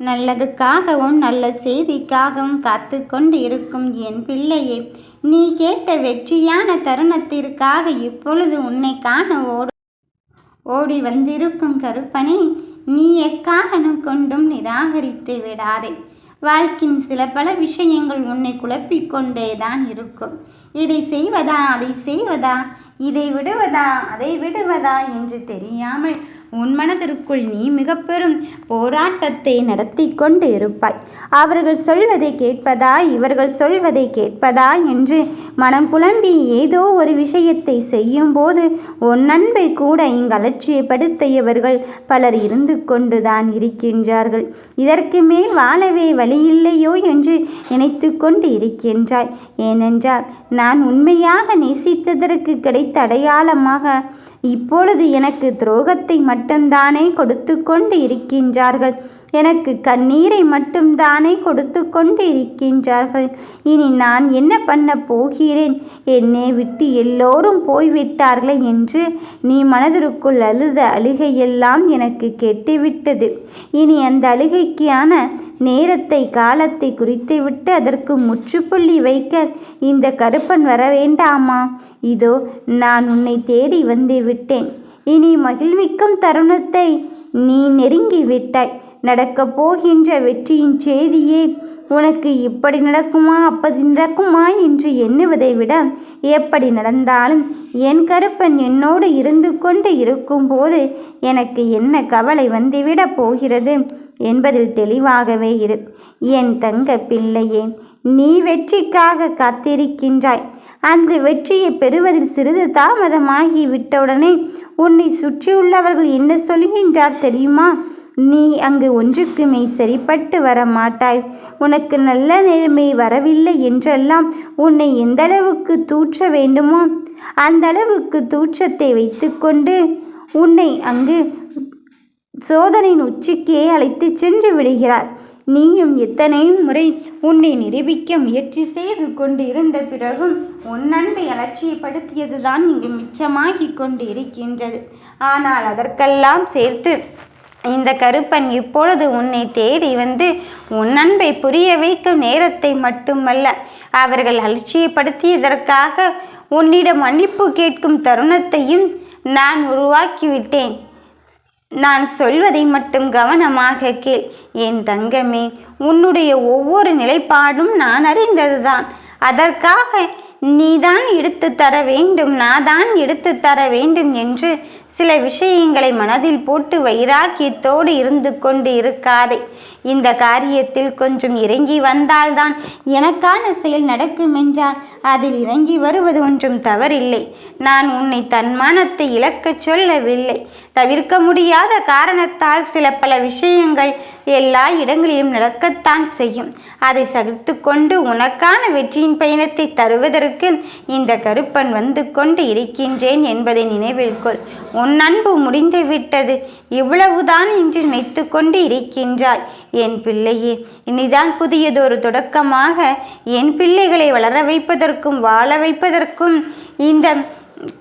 நல்லதுக்காகவும் நல்ல செய்திக்காகவும் காத்து கொண்டு இருக்கும் என் பிள்ளையே நீ கேட்ட வெற்றியான தருணத்திற்காக இப்பொழுது உன்னை காண ஓடு ஓடி வந்திருக்கும் கருப்பனை நீ எக்காரணம் கொண்டும் நிராகரித்து விடாதே. வாழ்க்கையின் சில பல விஷயங்கள் உன்னை குழப்பிக் கொண்டே தான் இருக்கும். இதை செய்வதா அதை செய்வதா இதை விடுவதா அதை விடுவதா என்று தெரியாமல் உன் மனதிற்குள் நீ மிக பெரும் போராட்டத்தை நடத்தி கொண்டு இருப்பாய். அவர்கள் சொல்வதை கேட்பதா? இவர்கள் சொல்வதை கேட்பதா? என்று மனம் புலம்பி ஏதோ ஒரு விஷயத்தை செய்யும்போது உன் அன்பை கூட இங்கு அலட்சியப்படுத்தியவர்கள் பலர் இருந்து கொண்டுதான் இருக்கின்றார்கள். இதற்கு மேல் வாழவே வழியில்லையோ என்று நினைத்து கொண்டு இருக்கின்றாய். ஏனென்றால் நான் உண்மையாக நேசித்ததற்கு கிடைத்த அடையாளமாக இப்பொழுது எனக்கு துரோகத்தை மட்டும்தானே கொடுத்து கொண்டு இருக்கின்றார்கள். எனக்கு கண்ணீரை மட்டும்தானே கொடுத்து கொண்டு இருக்கின்றார்கள். இனி நான் என்ன பண்ண போகிறேன்? என்னை விட்டு எல்லோரும் போய்விட்டார்களே என்று நீ மனதிற்குள் அழுத அழுகையெல்லாம் எனக்கு கெட்டுவிட்டது. இனி அந்த அழுகைக்கான நேரத்தை காலத்தை குறித்துவிட்டு அதற்கு முற்றுப்புள்ளி வைக்க இந்த கருப்பன் வர வேண்டாமா? இதோ நான் உன்னை தேடி வந்து விட்டேன். இனி மகிழ்விக்கும் தருணத்தை நீ நெருங்கி விட்டாய். நடக்கப் போகின்ற வெற்றியின் செய்தியே உனக்கு இப்படி நடக்குமா அப்படி நடக்குமா என்று எண்ணுவதை விட எப்படி நடந்தாலும் என் கருப்பன் என்னோடு இருந்து கொண்டு இருக்கும்போது எனக்கு என்ன கவலை வந்துவிடப் போகிறது? என்பதில் தெளிவாகவே இரு. என் தங்க பிள்ளையே நீ வெற்றிக்காக காத்திருக்கின்றாய். அந்த வெற்றியை பெறுவதில் சிறிது தாமதமாகி விட்டவுடனே உன்னை சுற்றியுள்ளவர்கள் என்ன சொல்கின்றார் தெரியுமா? நீ அங்கு ஒன்றுக்குமே சரிப்பட்டு வர மாட்டாய் உனக்கு நல்ல நிலைமை வரவில்லை என்றெல்லாம் உன்னை எந்தளவுக்கு தூற்ற வேண்டுமோ அந்த அளவுக்கு தூற்றத்தை வைத்துக்கொண்டு உன்னை அங்கு சோதனையின் உச்சிக்கே அழைத்து சென்று விடுகிறார். நீயும் எத்தனை முறை உன்னை நிரூபிக்க முயற்சி செய்து கொண்டு இருந்த பிறகும் உன் அன்பை அலட்சியப்படுத்தியதுதான் இங்கு மிச்சமாகி கொண்டு இருக்கின்றது ஆனால் அதற்கெல்லாம் சேர்த்து இந்த கருப்பன் இப்பொழுது உன்னை தேடி வந்து உன் அன்பை புரிய வைக்கும் நேரத்தை மட்டுமல்ல அவர்கள் அலட்சியப்படுத்தியதற்காக உன்னிடம் மன்னிப்பு கேட்கும் தருணத்தையும் நான் உருவாக்கிவிட்டேன். நான் சொல்வதை மட்டும் கவனமாக கேள். என் தங்கமே உன்னுடைய ஒவ்வொரு நிலைப்பாடும் நான் அறிந்ததுதான். அதற்காக நீதான் எடுத்து தர வேண்டும் நான் தான் எடுத்து தர வேண்டும் என்று சில விஷயங்களை மனதில் போட்டு வைராக்கியத்தோடு இருந்து கொண்டு இருக்காதே. இந்த காரியத்தில் கொஞ்சம் இறங்கி வந்தால்தான் எனக்கான செயல் நடக்கும் என்றால் அதில் இறங்கி வருவது ஒன்றும் தவறில்லை. நான் உன்னை தன்மானத்தை இழக்கச் சொல்லவில்லை. தவிர்க்க முடியாத காரணத்தால் சில பல விஷயங்கள் எல்லா இடங்களிலும் நடக்கத்தான் செய்யும். அதை சகித்து கொண்டு உனக்கான வெற்றியின் பயணத்தை தருவதற்கு இந்த கருப்பன் வந்து கொண்டு இருக்கின்றேன் என்பதை நினைவில் கொள். உன் அன்பு முடிந்து விட்டது. இவ்வளவுதான் என்று நினைத்து கொண்டு இருக்கின்றாய். என் பிள்ளையே இனிதான் புதியதொரு தொடக்கமாக என் பிள்ளைகளை வளர வைப்பதற்கும் வாழ வைப்பதற்கும் இந்த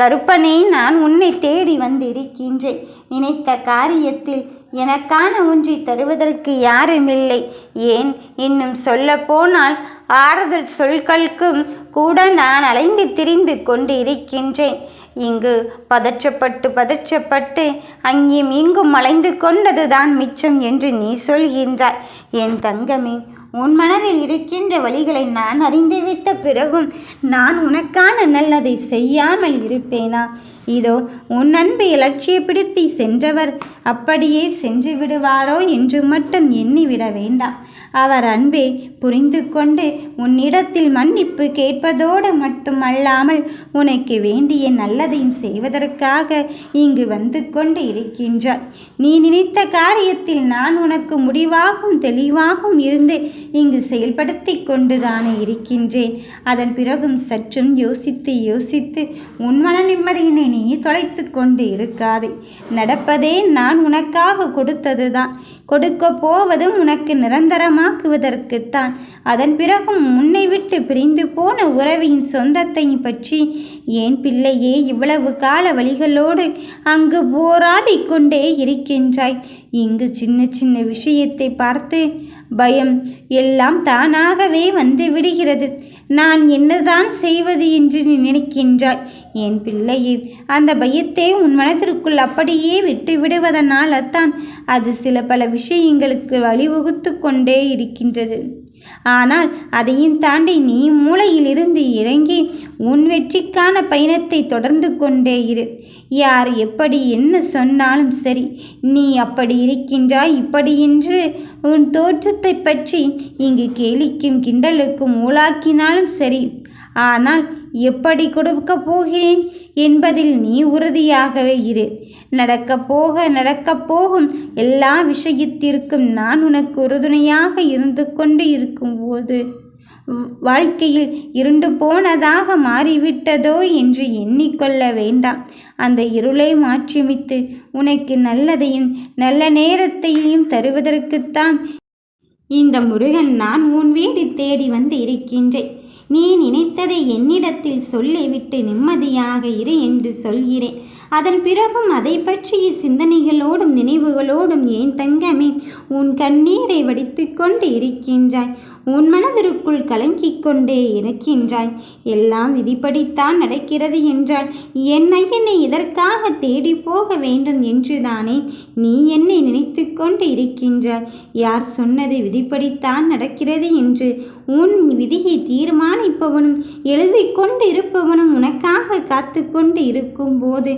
கருப்பனே நான் உன்னை தேடி வந்திருக்கின்றேன். நினைத்த காரியத்தில் எனக்கான ஒன்றை தருவதற்கு யாருமில்லை. ஏன்? இன்னும் சொல்ல போனால் ஆறுதல் சொற்களுக்கும் கூட நான் அலைந்து திரிந்து கொண்டு இருக்கின்றேன் இங்கு பதற்றப்பட்டு பதற்றப்பட்டு அங்கேயும் இங்கும் அலைந்து கொண்டதுதான் மிச்சம் என்று நீ சொல்கின்றாய். என் தங்கமே உன் மனதில் இருக்கின்ற வழிகளை நான் அறிந்துவிட்ட பிறகும் நான் உனக்கான நல்லதை செய்யாமல் இருப்பேனா? இதோ உன் அன்பை இலட்சியப்படுத்தி சென்றவர் அப்படியே சென்று விடுவாரோ என்று மட்டும் எண்ணிவிட வேண்டாம். அவர் அன்பே புரிந்து கொண்டு உன்னிடத்தில் மன்னிப்பு கேட்பதோடு மட்டுமல்லாமல் உனக்கு வேண்டிய நல்லதையும் செய்வதற்காக இங்கு வந்து கொண்டு இருக்கின்றார். நீ நினைத்த காரியத்தில் நான் உனக்கு முடிவாகவும் தெளிவாகவும் இருந்து இங்கு செயல்படுத்தி கொண்டுதானே இருக்கின்றேன். அதன் பிறகும் சற்றும் யோசித்து யோசித்து உன் மன நிம்மதியினை நீ தொலைத்து கொண்டு இருக்காதே. நடப்பதே நான் உனக்காக கொடுத்ததுதான். கொடுக்க போவதும் உனக்கு நிரந்தரமாக்குவதற்குத்தான். அதன் பிறகும் உன்னை விட்டு பிரிந்து போன உறவையும் சொந்தத்தையும் பற்றி ஏன் பிள்ளையே இவ்வளவு கால வழிகளோடு அங்கு போராடி கொண்டே இருக்கின்றாய்? இங்கு சின்ன சின்ன விஷயத்தை பார்த்து பயம் எல்லாம் தானாகவே வந்து விடுகிறது. நான் என்னதான் செய்வது என்று நீ நினைக்கின்றாய். என் பிள்ளையே அந்த பயத்தை உன் மனதிற்குள் அப்படியே விட்டு விடுவதனால் தான் அது சில பல விஷயங்களுக்கு வழிவகுத்து கொண்டே இருக்கின்றது. ஆனால் அதையும் தாண்டி நீ மூளையிலிருந்து இறங்கி உன் வெற்றிக்கான பயணத்தை தொடர்ந்து கொண்டே இரு. யார் எப்படி என்ன சொன்னாலும் சரி நீ அப்படி இருக்கின்றாய் இப்படி என்று உன் தோற்றத்தை பற்றி இங்கு கேலிக்கும் கிண்டலுக்கும் ஊழாக்கினாலும் சரி. ஆனால் எப்படி கொடுக்கப் போகிறேன்? என்பதில் நீ உறுதியாகவே இரு. நடக்கப் போக நடக்கப் போகும் எல்லா விஷயத்திற்கும் நான் உனக்கு உறுதுணையாக இருந்து கொண்டு இருக்கும்போது வாழ்க்கையில் இருண்டு போனதாக மாறிவிட்டதோ என்று எண்ணிக்கொள்ள வேண்டாம். அந்த இருளை மாற்றியமைத்து உனக்கு நல்லதையும் நல்ல நேரத்தையும் தருவதற்குத்தான் இந்த முருகன் நான் உன் வீடு தேடி வந்து இருக்கின்றேன். நீ நினைத்ததை என்னிடத்தில் சொல்லிவிட்டு நிம்மதியாக இரு என்று சொல்கிறேன். அதன் பிறகும் அதை பற்றிய சிந்தனைகளோடும் நினைவுகளோடும் ஏன் தங்கமே? உன் கண்ணீரை வடித்து கொண்டு இருக்கின்றாய். உன் மனதிற்குள் கலங்கிக் கொண்டே இருக்கின்றாய். எல்லாம் விதிப்படித்தான் நடக்கிறது என்றால் என்னை என்னை இதற்காக தேடி போக வேண்டும் என்றுதானே? நீ என்னை நினைத்து கொண்டு இருக்கின்றாய். யார் சொன்னது விதிப்படித்தான் நடக்கிறது என்று உன் விதியை தியானிப்பவனும் எழுதி கொண்டு இருப்பவனும் உனக்காக காத்து கொண்டு இருக்கும் போது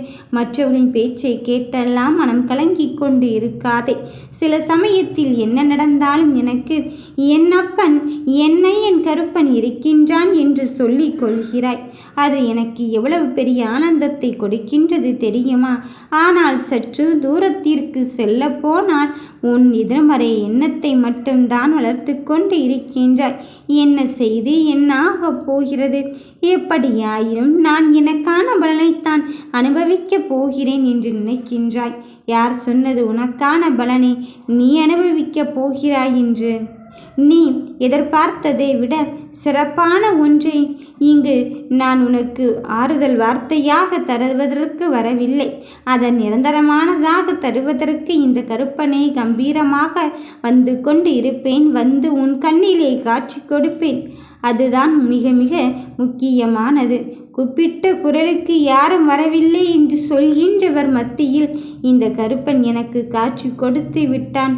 பேச்சை கேட்டெல்லாம் மனம் கலங்கி கொண்டு இருக்காதே. சில சமயத்தில் என்ன நடந்தாலும் எனக்கு என் அப்பன் என்னை கருப்பன் இருக்கின்றான் என்று சொல்லிக் கொள்கிறாய். அது எனக்கு எவ்வளவு பெரிய ஆனந்தத்தை கொடுக்கின்றது தெரியுமா? ஆனால் சற்று தூரத்திற்கு செல்ல போனால் உன் எதிர்மறை எண்ணத்தை மட்டும்தான் வளர்த்து கொண்டு இருக்கின்றாய். என்ன செய்து என்னாக போகிறது? எப்படியாயினும் நான் எனக்கான பலனைத்தான் அனுபவிக்கப் போகிறேன் என்று நினைக்கின்றாய். யார் சொன்னது உனக்கான பலனை நீ அனுபவிக்கப் போகிறாய் என்று? நீ எதிர்பார்த்ததை விட சிறப்பான ஒன்றை இங்கு நான் உனக்கு ஆறுதல் வார்த்தையாக தருவதற்கு வரவில்லை. அதன் நிரந்தரமானதாக தருவதற்கு இந்த கருப்பனை கம்பீரமாக வந்து கொண்டு இருப்பேன். வந்து உன் கண்ணிலே காட்சி கொடுப்பேன். அதுதான் மிக மிக முக்கியமானது. கூப்பிட்ட குரலுக்கு யாரும் வரவில்லை என்று சொல்கின்றவர் மத்தியில் இந்த கருப்பன் எனக்கு காட்சி கொடுத்து விட்டான்.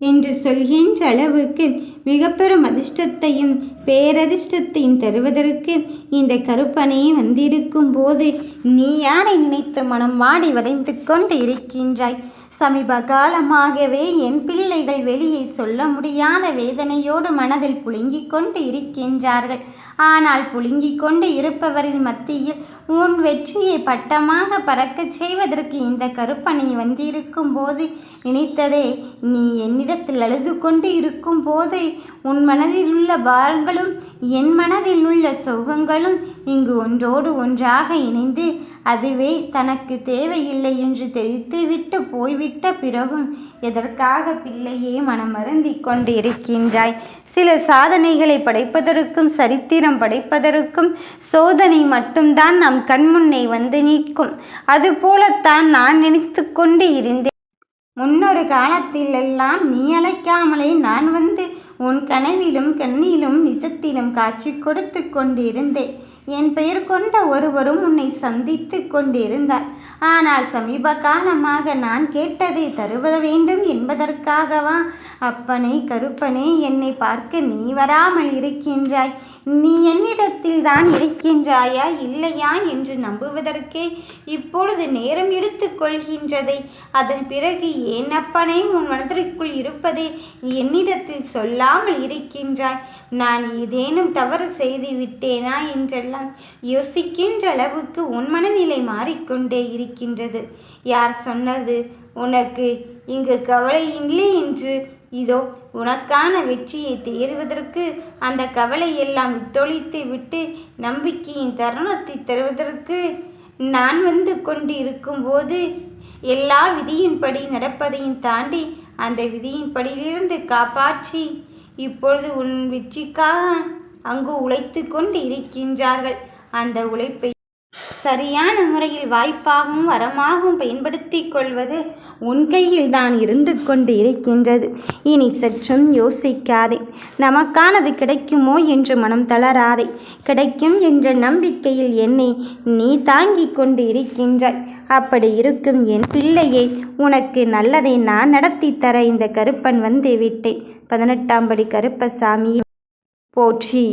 என்று சொல்கின்ற அளவுக்கு மிக பெரும் அதிர்ஷ்டத்தையும் பேரதிர்ஷ்டத்தையும் தருவதற்கு இந்த கருப்பனே வந்திருக்கும் போது நீ யாரை நினைத்து மனம் வாடி வதைந்து கொண்டு இருக்கின்றாய்? சமீப காலமாகவே என் பிள்ளைகள் வெளியே சொல்ல முடியாத வேதனையோடு மனதில் புழுங்கிக் கொண்டு இருக்கின்றார்கள். ஆனால் புழுங்கிக் கொண்டு இருப்பவரின் மத்தியில் உன் வெற்றியை பட்டமாக பறக்கச் செய்வதற்கு இந்த கருப்பனை வந்திருக்கும் போது நினைத்ததே நீ என்னிடத்தில் அழுது கொண்டு இருக்கும் போது உன் மனதில் உள்ள பாரங்களும் என் மனதில் உள்ள சோகங்களும் இங்கு ஒன்றோடு ஒன்றாக இணைந்து அதுவே தனக்கு தேவையில்லை என்று தெரித்துவிட்டு போய்விட்ட பிறகும் எதற்காக பிள்ளையே மனம் மருந்தி கொண்டு இருக்கின்றாய் சில சாதனைகளை படைப்பதற்கும் சரித்திரம் படைப்பதற்கும் சோதனை மட்டும்தான் நம் கண்முன்னே வந்து நிற்கும். அதுபோலத்தான் நான் நினைத்து கொண்டு இருந்தேன். முன்னொரு காலத்திலெல்லாம் நீ அழைக்காமலே நான் வந்து உன் கனவிலும் கண்ணிலும் நிஜத்திலும் காட்சி கொடுத்து கொண்டிருந்தேன் என் பெயர் கொண்ட ஒருவரும் உன்னை சந்தித்து கொண்டிருந்தார். ஆனால் சமீப காலமாக நான் கேட்டதை தருவ வேண்டும் என்பதற்காகவா? அப்பனே கருப்பனே என்னை பார்க்க நீ வராமல் இருக்கின்றாய். நீ என்னிடத்தில் தான் இருக்கின்றாயா? இல்லையா என்று நம்புவதற்கே இப்பொழுது நேரம் எடுத்து கொள்கின்றதை. அதன் பிறகு ஏன் அப்பனே உன் மனதிற்குள் இருப்பதை என்னிடத்தில் சொல்லாமல் இருக்கின்றாய்? நான் ஏதேனும் தவறு செய்து விட்டேனா என்றெல்லாம் என்றெல்லாம் யோசிக்கின்ற அளவுக்கு உன் மனநிலை மாறிக்கொண்டே இருக்கின்றது. யார் சொன்னது? உனக்கு இங்கு கவலை இல்லை என்று. இதோ உனக்கான வெற்றியை தேறுவதற்கு அந்த கவலையெல்லாம் விட்டொழித்து விட்டு நம்பிக்கையின் தருணத்தை தருவதற்கு நான் வந்து கொண்டு இருக்கும்போது எல்லா விதியின்படி நடப்பதையும் தாண்டி அந்த விதியின்படியிலிருந்து காப்பாற்றி இப்பொழுது உன் வெற்றிக்காக அங்கு உழைத்து கொண்டு இருக்கின்றார்கள் அந்த உழைப்பை சரியான முறையில் வாய்ப்பாகவும் வரமாகவும் பயன்படுத்திக் கொள்வது உன் கையில் தான் இருந்து கொண்டு இருக்கின்றது. இனி சற்றும் யோசிக்காதே. நமக்கானது கிடைக்குமோ என்று மனம் தளராதே. கிடைக்கும் என்ற நம்பிக்கையில் என்னை நீ தாங்கிக் கொண்டு இருக்கின்றாய். அப்படி இருக்கும் என் பிள்ளையை உனக்கு நல்லதை நான் நடத்தி தர இந்த கருப்பன் வந்து விட்டேன். பதினெட்டாம் படி கருப்பசாமி. போற்றி.